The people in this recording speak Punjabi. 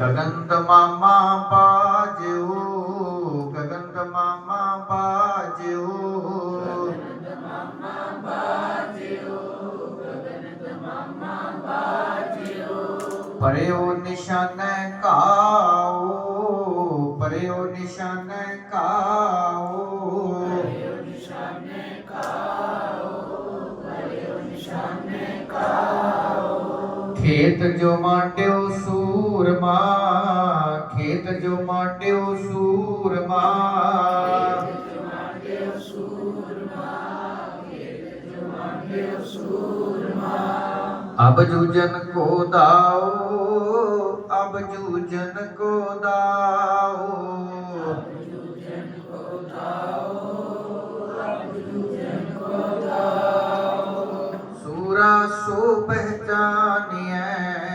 ਗਗਨ ਮਾਮਾ ਬਾਜਿਓ ਗਗਨ ਮਾਮਾ ਬਾਜਿਓ। ਪਰਿਓ ਨਿਸ਼ਾਨ ਕਾਓ, ਪਰਿਓ ਨਿਸ਼ਾਨ ਕਾਓ। ਖੇਤ ਜੋ ਮਾਟਿਓ ਸੂਰਮਾ, ਖੇਤ ਜੋ ਮਾਟਿਓ ਸੂਰਮਾ। ਅਬ ਜੂਜਨ ਕੋ ਦਾਓ ਅਬ ਜੂਜਨ ਕੋ ਦਾਓ। ਸੂਰਾ ਸੋ ਪਹਿਚਾਨਿਐ